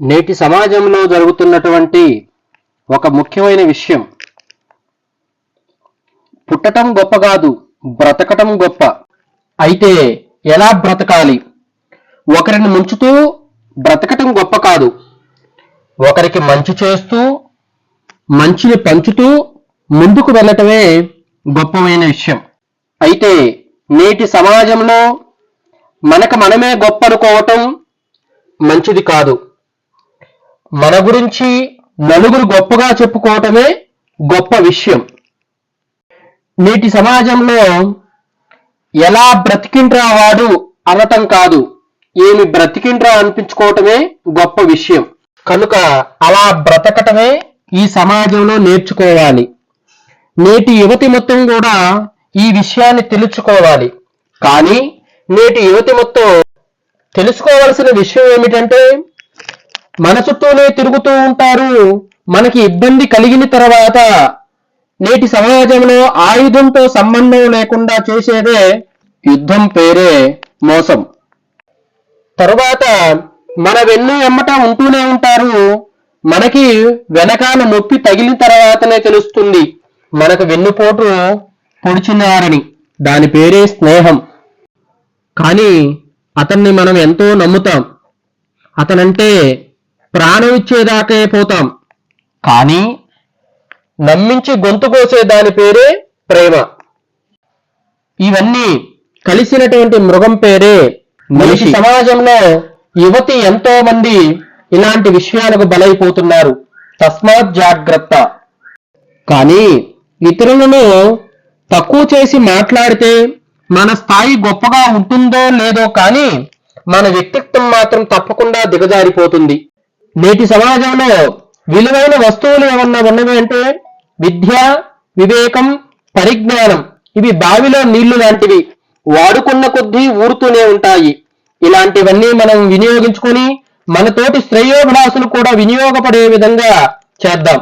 నేటి సమాజంలో జరుగుతున్నటువంటి ఒక ముఖ్యమైన విషయం. పుట్టటం గొప్ప కాదు బ్రతకటం గొప్ప. అయితే ఎలా బ్రతకాలి? ఒకరిని ముంచుతూ బ్రతకటం గొప్ప కాదు. ఒకరికి మంచి చేస్తూ మంచిని పంచుతూ ముందుకు వెళ్ళటమే గొప్పమైన విషయం. అయితే నేటి సమాజంలో మనకు మనమే గొప్ప అనుకోవటం మంచిది కాదు. మన గురించి నలుగురు గొప్పగా చెప్పుకోవటమే గొప్ప విషయం. నేటి సమాజంలో ఎలా బ్రతికిండ్రా వాడు అనటం కాదు ఏమి బ్రతికిండ్రా అనిపించుకోవటమే గొప్ప విషయం. కనుక అలా బ్రతకటమే ఈ సమాజంలో నేర్చుకోవాలి. నేటి యువతి మొత్తం కూడా ఈ విషయాన్ని తెలుసుకోవాలి. కానీ నేటి యువతి మొత్తం తెలుసుకోవాల్సిన విషయం ఏమిటంటే మన చుట్టూనే తిరుగుతూ ఉంటారు. మనకి ఇబ్బంది కలిగిన తర్వాత నేటి సమాజంలో ఆయుధంతో సంబంధం లేకుండా చేసేదే యుద్ధం పేరే మోసం. తరువాత మన వెన్ను ఎమ్మట ఉంటూనే ఉంటారు. మనకి వెనకాల నొప్పి తగిలిన తర్వాతనే తెలుస్తుంది. మనకు వెన్నుపోటు పొడిచినారని. దాని పేరే స్నేహం. కానీ అతన్ని మనం ఎంతో నమ్ముతాం. అతనంటే ప్రాణం ఇచ్చేదాకే పోతాం. కానీ నమ్మించి గొంతు కోసే దాని పేరే ప్రేమ. ఇవన్నీ కలిసినటువంటి మృగం పేరే మనిషి. సమాజంలో యువతి ఎంతో మంది ఇలాంటి విషయాలకు బలైపోతున్నారు. తస్మాత్ జాగ్రత్త. కానీ ఇతరులను తక్కువ చేసి మాట్లాడితే మన స్థాయి గొప్పగా ఉంటుందో లేదో కానీ మన వ్యక్తిత్వం మాత్రం తప్పకుండా దిగజారిపోతుంది. నేటి సమాజంలో విలువైన వస్తువులు ఏమన్నా ఉన్నవి అంటే విద్య వివేకం పరిజ్ఞానం. ఇవి బావిలో నీళ్ళు లాంటివి. వాడుకున్న కొద్దీ ఊరుతూనే ఉంటాయి. ఇలాంటివన్నీ మనం వినియోగించుకొని మనతోటి శ్రేయోభిలాసులు కూడా వినియోగపడే విధంగా చేద్దాం.